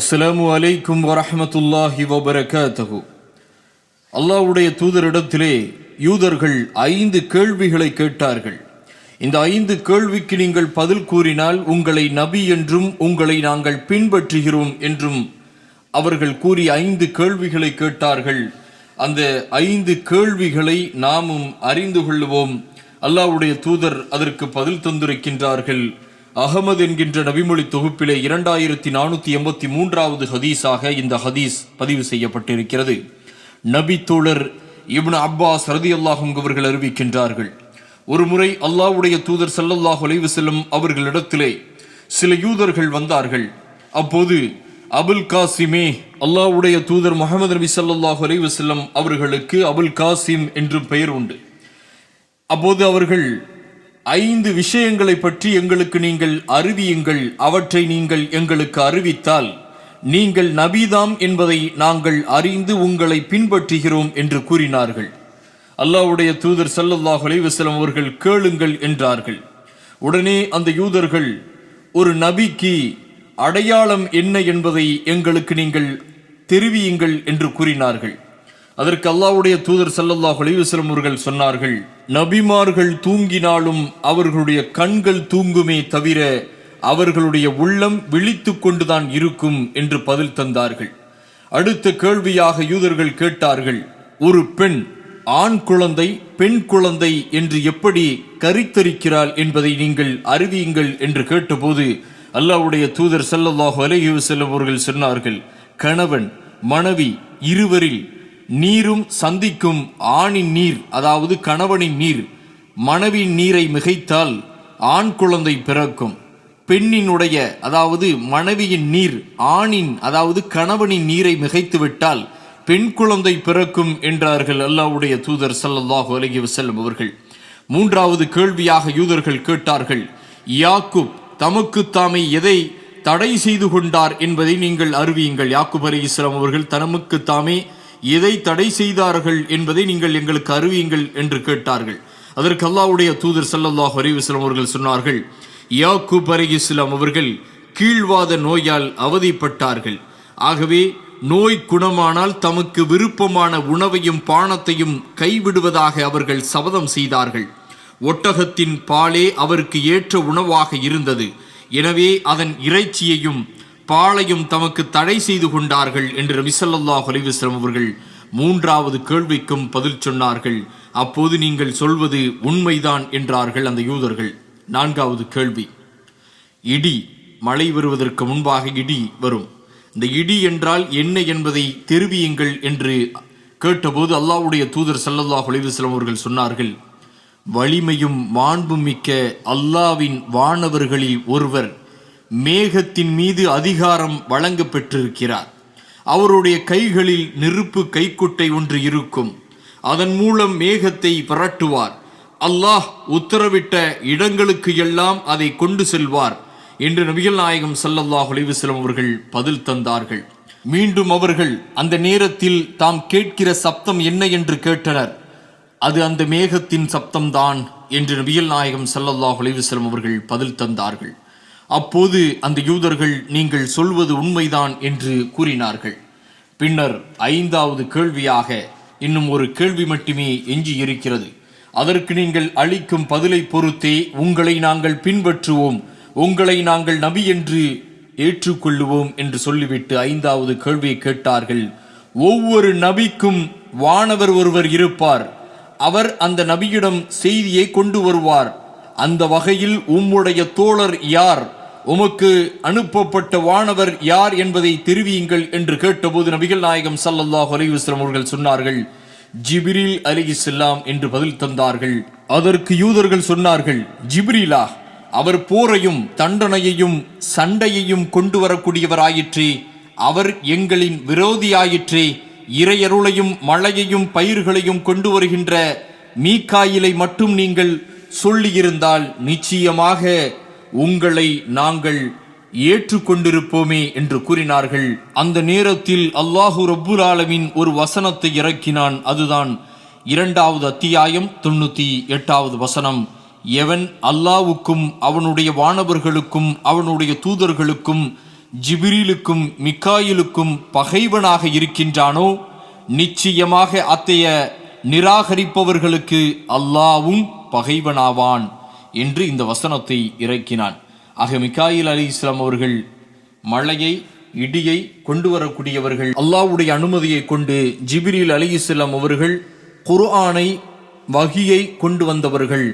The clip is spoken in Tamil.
அஸ்ஸலாமு அலைக்கும் வரமத்துல்லாஹி வபரகாத்தகு அல்லாஹ்வுடைய தூதரிடத்திலே யூதர்கள் ஐந்து கேள்விகளை கேட்டார்கள். இந்த ஐந்து கேள்விக்கு நீங்கள் பதில் கூறினால் உங்களை நபி என்றும் உங்களை நாங்கள் பின்பற்றுகிறோம் என்றும் அவர்கள் கூறி ஐந்து கேள்விகளை கேட்டார்கள். அந்த ஐந்து கேள்விகளை நாமும் அறிந்து கொள்வோம் அல்லாவுடைய தூதர் அதற்கு பதில் தந்திருக்கின்றார்கள். அகமது என்கின்ற நபிமொழி தொகுப்பிலே இரண்டாயிரத்தி நானூத்தி எண்பத்தி மூன்றாவது ஹதீஸாக இந்த ஹதீஸ் பதிவு செய்யப்பட்டிருக்கிறது. நபி தோழர் இப்னு அப்பாஸ் ரதி அல்லாஹும் அவர்கள் அறிவிக்கின்றார்கள். ஒரு முறை அல்லாஹ்வுடைய தூதர் சல்லல்லாஹ் ஒலைவு செல்லும் அவர்களிடத்திலே சில யூதர்கள் வந்தார்கள். அப்போது அபுல் காசிமே அல்லாஹ்வுடைய தூதர் முகமது நபி சல்லாஹ் ஒலைவு செல்லும் அவர்களுக்கு அபுல் காசிம் என்று பெயர் உண்டு. அப்போது அவர்கள் ஐந்து விஷயங்களை பற்றி எங்களுக்கு நீங்கள் அறிவியுங்கள். அவற்றை நீங்கள் எங்களுக்கு அறிவித்தால் நீங்கள் நபிதாம் என்பதை நாங்கள் அறிந்து உங்களை பின்பற்றுகிறோம் என்று கூறினார்கள். அல்லாவுடைய தூதர் சல்லல்லாஹ் அலைஹி அவர்கள் கேளுங்கள் என்றார்கள். உடனே அந்த யூதர்கள் ஒரு நபிக்கு அடையாளம் என்ன என்பதை எங்களுக்கு நீங்கள் தெரிவியுங்கள் என்று கூறினார்கள். அதற்கு அல்லாவுடைய தூதர் ஸல்லல்லாஹு அலைஹி அவர்கள் சொன்னார்கள் நபிமார்கள் தூங்கினாலும் அவர்களுடைய கண்கள் தூங்குமே தவிர அவர்களுடைய உள்ளம் விழித்து கொண்டுதான் இருக்கும் என்று பதில் தந்தார்கள். அடுத்த கேள்வியாக யூதர்கள் கேட்டார்கள் ஒரு பெண் ஆண் குழந்தை பெண் குழந்தை என்று எப்படி கரித்தரிக்கிறாள் என்பதை நீங்கள் அறிவியுங்கள் என்று கேட்டபோது அல்லாவுடைய தூதர் சல்லல்லாஹு அலஹி வசல்லம் அவர்கள் சொன்னார்கள் கணவன் மனைவி இருவரில் நீரும் சந்திக்கும் ஆணின் நீர் அதாவது கணவனின் நீர் மனைவியின் நீரை மிகைத்தால் ஆண் குழந்தை பிறக்கும். பெண்ணினுடைய அதாவது மனைவியின் நீர் ஆணின் அதாவது கணவனின் நீரை மிகைத்துவிட்டால் பெண் குழந்தை பிறக்கும் என்றார்கள் அல்லாவுடைய தூதர் சல்லல்லாஹு அலகி வசல்லம் அவர்கள். மூன்றாவது கேள்வியாக யூதர்கள் கேட்டார்கள் யாக்குப் தமக்கு தாமே எதை தடை செய்து கொண்டார் என்பதை நீங்கள் அறிவியுங்கள் யாக்குப் அலி இஸ்லாம் அவர்கள் தனமுக்கு தாமே எதை தடை செய்தார்கள் என்பதை நீங்கள் எங்களுக்கு அறிவியுங்கள் என்று கேட்டார்கள். அதற்கு அல்லாவுடைய தூதர் சல்லல்லாஹ் அலைஹி அவர்கள் சொன்னார்கள் யாக்கூப் அலி இஸ்லாம் அவர்கள் கீழ்வாத நோயால் அவதிப்பட்டார்கள். ஆகவே நோய் குணமானால் தமக்கு விருப்பமான உணவையும் பானத்தையும் கைவிடுவதாக அவர்கள் சபதம் செய்தார்கள். ஒட்டகத்தின் பாலே அவருக்கு ஏற்ற உணவாக இருந்தது. எனவே அதன் இறைச்சியையும் பாளையும் தமக்கு தடை செய்து கொண்டார்கள் என்று நபி ஸல்லல்லாஹு அவர்கள் மூன்றாவது கேள்விக்கும் பதில் சொன்னார்கள். அப்போது நீங்கள் சொல்வது உண்மைதான் என்றார்கள் அந்த யூதர்கள். நான்காவது கேள்வி. இடி மழை வருவதற்கு முன்பாக இடி வரும். இந்த இடி என்றால் என்ன என்பதை தெரிவியுங்கள் என்று கேட்டபோது அல்லாஹ்வுடைய தூதர் சல்லல்லா அலைஹி அவர்கள் சொன்னார்கள். வலிமையும் மாண்பும் மிக்க அல்லாவின் வானவர்களில் ஒருவர் மேகத்தின் மீது அதிகாரம் வழங்க பெற்றிருக்கிறார் அவருடைய கைகளில் நெருப்பு கைக்குட்டை ஒன்று இருக்கும். அதன் மூலம் மேகத்தை விரட்டுவார். அல்லாஹ் உத்தரவிட்ட இடங்களுக்கு எல்லாம் அதை கொண்டு செல்வார் என்று நபிகள் நாயகம் சல்லல்லாஹ் அலைஹி அவர்கள் பதில் தந்தார்கள். மீண்டும் அவர்கள் அந்த நேரத்தில் தாம் கேட்கிற சப்தம் என்ன என்று கேட்டனர். அது அந்த மேகத்தின் சப்தம்தான் என்று நபிகள் நாயகம் சல்லல்லாஹ் அலைஹி அவர்கள் பதில் தந்தார்கள். அப்போது அந்த யூதர்கள் நீங்கள் சொல்வது உண்மைதான் என்று கூறினார்கள். பின்னர் ஐந்தாவது கேள்வியாக இன்னும் ஒரு கேள்வி மட்டுமே எஞ்சி இருக்கிறது அதற்கு நீங்கள் அளிக்கும் பதிலை பொறுத்தே உங்களை நாங்கள் பின்பற்றுவோம். உங்களை நாங்கள் நபி என்று ஏற்றுக்கொள்ளுவோம் என்று சொல்லிவிட்டு ஐந்தாவது கேள்வியை கேட்டார்கள். ஒவ்வொரு நபிக்கும் வானவர் ஒருவர் இருப்பார். அவர் அந்த நபியிடம் செய்தியை கொண்டு வருவார். அந்த வகையில் உம்முடைய தோழர் யார்? உமக்கு அனுப்பப்பட்ட வானவர் யார் என்பதை தெரிவியுங்கள் என்று கேட்டபோது நபிகள் நாயகம் சல்லல்லாஹ் அலிவஸ்லம் அவர்கள் சொன்னார்கள் ஜிப்ரீல் செல்லாம் என்று பதில் தந்தார்கள். அதற்கு யூதர்கள் சொன்னார்கள் ஜிப்ரிலா அவர் போரையும் தண்டனையையும் சண்டையையும் கொண்டு வரக்கூடியவராயிற்றே அவர் எங்களின் விரோதியாயிற்றே இறையருளையும் மழையையும் பயிர்களையும் கொண்டு வருகின்ற மீக்காயிலை மட்டும் நீங்கள் சொல்லியிருந்தால் நிச்சயமாக உங்களை நாங்கள் ஏற்றுக்கொண்டிருப்போமே என்று கூறினார்கள். அந்த நேரத்தில் அல்லாஹு ரப்புல் ஆலமின் ஒரு வசனத்தை இறக்கினான். அதுதான் இரண்டாவது அத்தியாயம் தொண்ணூத்தி எட்டாவது வசனம். எவன் அல்லாவுக்கும் அவனுடைய வானவர்களுக்கும் அவனுடைய தூதர்களுக்கும் ஜிபிரிலுக்கும் மிக்காயிலுக்கும் பகைவனாக இருக்கின்றானோ நிச்சயமாக அத்தைய நிராகரிப்பவர்களுக்கு அல்லாவும் பகைவனாவான். என்று இந்த வசனத்தை இறக்கினான். ஆக மிக்காயில் அலி இஸ்லாம் அவர்கள் மழையை இடியை கொண்டு வரக்கூடியவர்கள் அல்லாவுடைய அனுமதியை கொண்டு ஜிபிரியில் அலி இஸ்லாம் அவர்கள் குர்ஆனை வகியை கொண்டு வந்தவர்கள்.